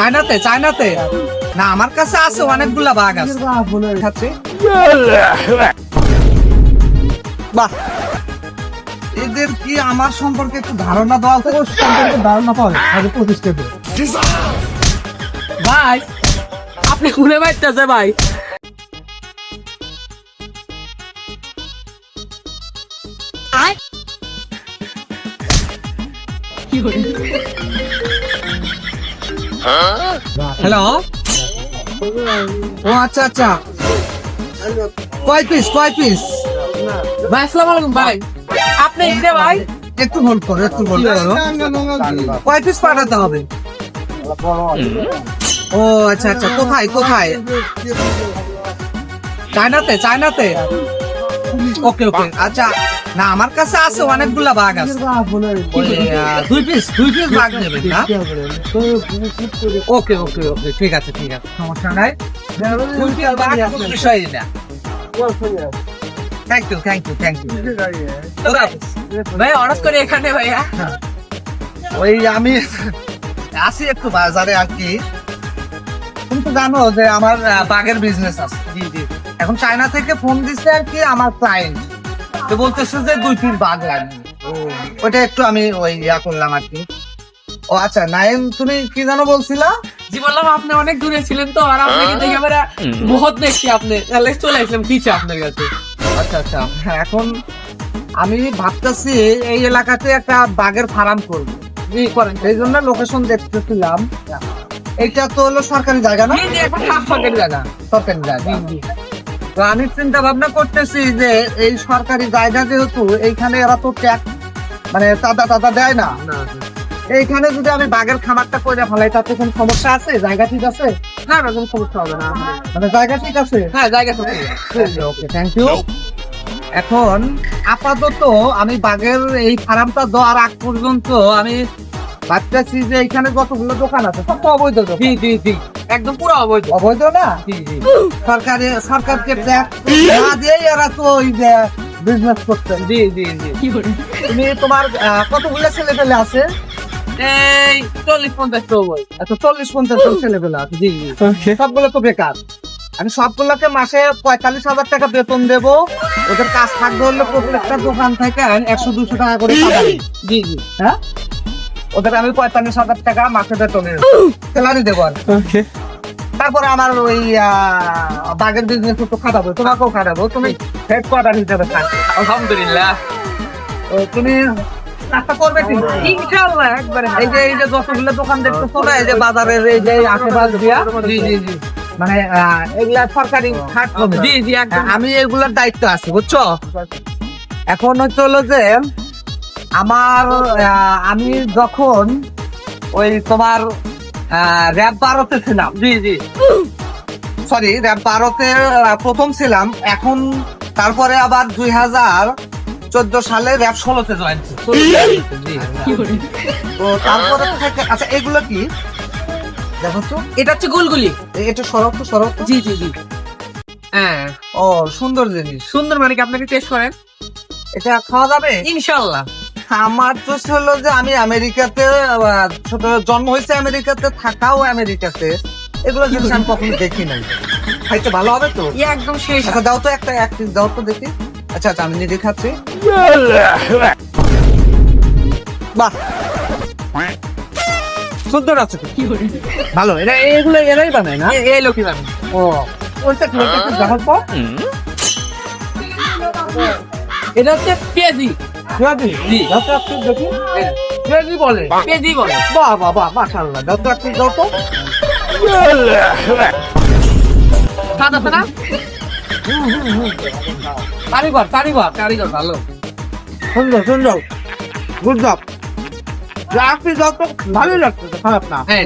চায়নাতে চায়নাতে। না আমার কাছে আছে অনেকগুলা বাঘ আছে। খাচ্ছে বাহ। এদের কি আমার সম্পর্কে একটু ধারণা দেওয়া তো সম্পর্কে ধারণা পাওয়া আগে প্রতিষ্ঠা ভাই আপনি খুলে বাইতেছে ভাই। হ্যালো ও আচ্ছা আচ্ছা। কয় পিস কয় পিস ভাই আসসালামু আলাইকুম ভাই। আপনি এখানে ভাই। একটু হোল্ড করো একটু হোল্ড করো। কয় পিস পাঠাতে হবে? ও আচ্ছা আচ্ছা। কোথায় কোথায়? চায়নাতে চায়নাতে? ওকে ওকে। আচ্ছা না আমার কাছে আছে অনেকগুলা বাঘ আছে। দুই পিস দুই পিস বাঘ নেবেন না? ওকে ওকে ওকে ঠিক আছে ঠিক আছে সমস্যা নাই। দুই পিস বাঘ কোনো বিষয়ই না। Thank you thank you thank you ভাই অর্ডার করে এখানে ভাইয়া। ওই আমি আসি একটু বাজারে আর কি। তুমি তো জানো যে আমার বাগের বিজনেস আছে। জি জি। এখন চায়না থেকে ফোন দিচ্ছে আর কি আমার ক্লায়েন্ট তো বলতেছে যে দুই পিস বাঘ লাগবে। ওটা একটু আমি ওই ইয়া করলাম আর কি। ও আচ্ছা নাইম তুমি কি জানো বলছিলা? জি বললাম আপনি অনেক দূরে ছিলেন তো আর আপনাকে দেখে আমরা বহুত দেখছি আপনি। তাহলে চলে আসলাম পিছে আপনার কাছে। আচ্ছা আচ্ছা। হ্যাঁ এখন আমি ভাবতেছি এই এলাকাতে একটা বাঘের ফার্ম করব। জি করেন। এই জন্য লোকেশন দেখতেছিলাম। এটা তো হলো সরকারি জায়গা না? সরকারি জায়গা। সরকারি জায়গা। তো আমি চিন্তা ভাবনা করতেছি যে এই সরকারি জায়গা যেহেতু এইখানে এরা তো ট্যাক্স মানে চাঁদা টাদা দেয় না। এইখানে যদি আমি বাঘের খামারটা করে ফেলাই তাতে কোনো সমস্যা আছে? জায়গা ঠিক আছে? না না কোনো সমস্যা হবে না মানে জায়গা ঠিক আছে? হ্যাঁ জায়গা ওকে থ্যাংক ইউ এখন আপাতত আমি বাঘের এই ফার্মটা দেওয়ার আগ পর্যন্ত আমি ভাবতেছি যে এখানে যতগুলো দোকান আছে সব তো অবৈধ দোকান। জি জি জি। একদম পুরো অবৈধ। অবৈধ না? সরকারি সরকারকে ট্যাক্স না দিয়েই এরা তো ওই বিজনেস করছে। জি জি জি। তুমি তোমার কতগুলো ছেলে পেলে আছে? এই চল্লিশ পঞ্চাশ তো বই এত চল্লিশ পঞ্চাশ ছেলে পেলে আছে। জি জি। সবগুলো তো বেকার। আমি সবগুলোকে মাসে পঁয়তাল্লিশ হাজার টাকা বেতন দেব। ওদের কাজ থাকবে হলে প্রত্যেকটা দোকান থেকে একশো দুশো টাকা করে জি জি। হ্যাঁ? ওদের আমি পঁয়তাল্লিশ হাজার টাকা মাসে বেতন স্যালারি দেবো আর তারপরে আমার ওই বাগের বিজনেস তো খাটাবো তোমাকেও খাটাবো। তুমি হেড কোয়ার্টার হিসেবে থাকবে আলহামদুলিল্লাহ। তুমি নাস্তা করবে ইনশাআল্লাহ একবারে। এই যে এই যে যতগুলো দোকান দেখতেছো না এই যে বাজারের এই যে আশেপাশ দিয়া জি জি জি। মানে আহ, এগুলা সরকারি খাট হবে। জি জি আমি এগুলার দায়িত্ব আছে বুঝছ? এখন হচ্ছে হলো যে আমার আমি যখন ওই তোমার র্যাব বারোতে ছিলাম। জি জি। সরি র্যাব বারোতে প্রথম ছিলাম। এখন তারপরে আবার দুই হাজার চোদ্দ সালে র্যাব ষোলোতে জয়েন তো তারপরে আচ্ছা এগুলো কি? দেখো তো। এটা হচ্ছে গুলগুলি। এটা সরব তো সরব জি জি জি। হ্যাঁ। ও সুন্দর জিনিস। সুন্দর মানে কি আপনাকে টেস্ট করেন? এটা খাওয়া যাবে? ইনশাআল্লাহ আমার তো হলো যে আমি আমেরিকাতে ছোট জন্ম হয়েছে আমেরিকাতে থাকাও আমেরিকাতে। এগুলো জিনিস আমি কখনো দেখি নাই। খাইতে ভালো হবে তো? ই একদম শেষ। আচ্ছা দাও তো একটা এক piece দাও তো দেখি। আচ্ছা আচ্ছা আমি নিজে খাচ্ছি। বাহ! সুন্দর আছে তো। ভালো এটা এগুলো এরাই বানায় না? এই লোকই জানে ও ওইটা কি কি দেখার পর এটা হচ্ছে পেঁয়াজি। দেখি? পেঁয়াজি বলে। বলে। বাহ বাহ বাহ মাশাআল্লাহ। দাও তো। দাও না? কারিগর কারিগর। কারিগর ভালো। সুন্দর সুন্দর গুড জব। ভালোই লাগছে খারাপ না। হ্যাঁ।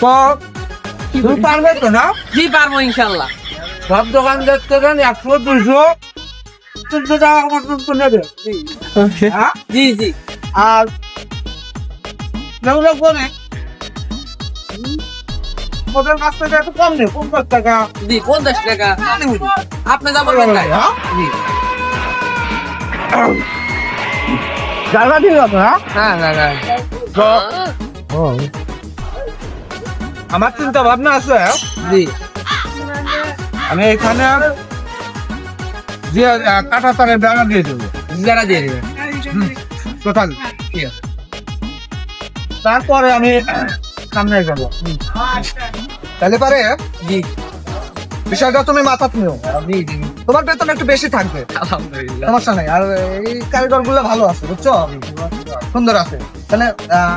তো তুমি পারবে তো না? জি পারব ইনশাআল্লাহ সব দোকান দেখতে গেলে একশো দুশো তিনশো টাকা পর্যন্ত নেবে। হ্যাঁ? জি জি। আর যেগুলো করে ওদের কাছ থেকে একটু কম নেই পঞ্চাশ টাকা। জি পঞ্চাশ টাকা। আপনি যা বলবেন তাই। হ্যাঁ? জি। জায়গা ঠিক আছে হ্যাঁ? হ্যাঁ হ্যাঁ। হ্যাঁ আমার চিন্তা ভাবনা আছে জি। আমি এখানে কাটা তারের বেড়া দিয়ে দেবো। যারা দিয়ে দেবে টোটাল তারপরে আমি সামনে যাব। তাহলে পারে জি। বিষয়টা তুমি মাথা জি তোমার বেতন একটু বেশি থাকবে। সমস্যা নাই। আর এই কারিগরগুলো ভালো আছে বুঝছ? সুন্দর আছে। তাহলে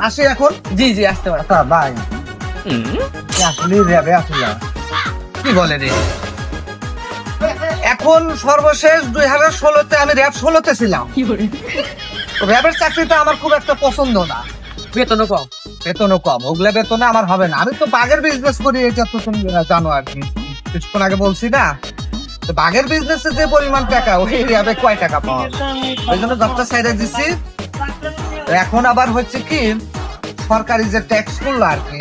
আসি এখন? জি জি আসতে পারে। আচ্ছা বাই আসলে র্যাবে আসলে কি বলে রে? এখন সর্বশেষ দুই হাজার ষোলোতে আমি র্যাব ষোলোতে ছিলাম। র্যাবের চাকরিটা আমার খুব একটা পছন্দ না। বেতনও কম। বেতনও কম। ওগুলা বেতনে আমার হবে না। আমি তো বাঘের বিজনেস করি এটা তো তুমি জানো আর কি। কিছুক্ষণ আগে বলছি না তো বাঘের বিজনেসে যে পরিমাণ টাকা ওই র্যাবে কয় টাকা পাওয়া? ওই জন্য দশটা সাইডে দিছি। এখন আবার হচ্ছে কি সরকারি যে ট্যাক্স করল আর কি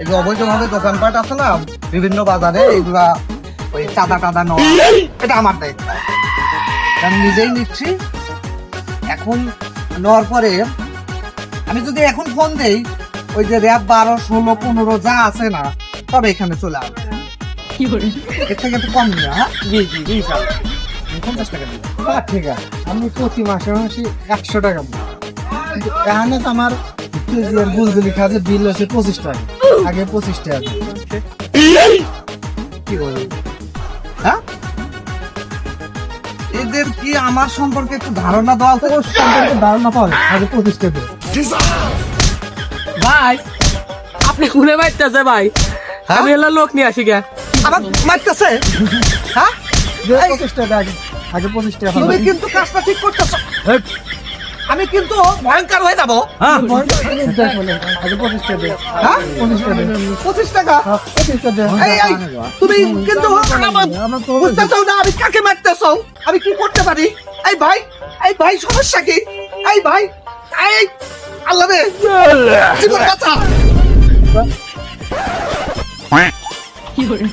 এই যে অবৈধভাবে দোকানপাট আছে না বিভিন্ন বাজারে এগুলা ওই চাঁদা টাদা নেওয়া এটা আমার দায়িত্ব। আমি নিজেই নিচ্ছি। এখন নেওয়ার পরে আমি যদি এখন ফোন দেই ওই যে র্যাব বারো ষোলো পনেরো যা আছে না সব এখানে চলে আসবে। এর থেকে একটু কম হ্যাঁ? জি জি জি পঞ্চাশ টাকা ঠিক আছে। আমি প্রতি মাসে মাসে একশো টাকা দিই। এখানে তো আমার বুলগুলি খাতে বিল আছে পঁচিশ টাকা। আগে পঁচিশ টাকা কি হ্যাঁ? এদের কি আমার সম্পর্কে একটু ধারণা দেওয়া তো সম্পর্কে ধারণা পাবে আগে পঁচিশ টাকা ভাই আপনি ঘুরে বাইতেছে ভাই? হ্যাঁ? আমি এলা লোক নিয়ে আসি গে আমার মারতেছে হ্যাঁ? যে পঁচিশ টাকা আগে আগে পঁচিশ টাকা তুমি কিন্তু কাজটা ঠিক করতেছো। আমি কিন্তু ভয়ঙ্কর হয়ে যাব। পঁচিশ টাকা হ্যাঁ। হ্যাঁ, পঁচিশ টাকা? তুমি কিন্তু বুঝতেছো না আমি কাকে মারতেছো? আমি কি করতে পারি? এই ভাই এই ভাই সমস্যা কি? এই ভাই এই আল্লাহ রে। জীবন বাঁচা। কি করে